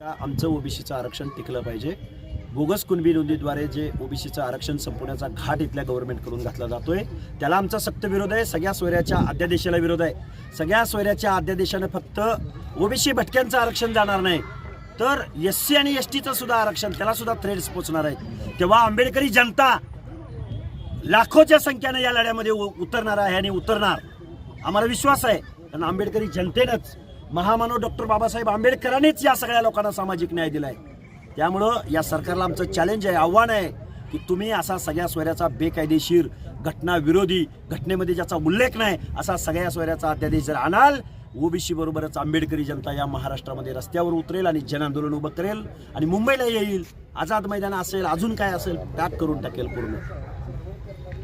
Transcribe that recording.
आमचं ओबीसीचं आरक्षण टिकलं पाहिजे. बोगस कुणबी नोंदीद्वारे जे ओबीसीचं आरक्षण संपवण्याचा घाट इथल्या गव्हर्नमेंटकडून घातला जातोय त्याला आमचा सक्त विरोध आहे सगळ्या सोयऱ्याच्या अध्यादेशाला विरोध आहे. सगळ्या सोयऱ्याच्या अध्यादेशाने फक्त ओबीसी भटक्यांचं आरक्षण जाणार नाही तर एस सी आणि एस टीचं सुद्धा आरक्षण त्याला सुद्धा थ्रेड्स पोचणार आहेत. तेव्हा आंबेडकरी जनता लाखोच्या संख्येनं या लढ्यामध्ये उतरणार आहे आणि उतरणार. आम्हाला विश्वास आहे कारण आंबेडकरी जनतेनंच महामानव डॉक्टर बाबासाहेब आंबेडकरांनीच या सगळ्या लोकांना सामाजिक न्याय दिलाय. त्यामुळं या सरकारला आमचं चॅलेंज आहे आव्हान आहे की तुम्ही असा सगळ्या सोयऱ्याचा बेकायदेशीर घटना विरोधी घटनेमध्ये ज्याचा उल्लेख नाही असा सगळ्या सोयऱ्याचा अध्यादेश जर आणाल ओबीसी बरोबरच आंबेडकरी जनता या महाराष्ट्रामध्ये रस्त्यावर उतरेल आणि जनआंदोलन उभं करेल आणि मुंबईला येईल. आझाद मैदान असेल अजून काय असेल त्यात करून टाकेल पूर्ण.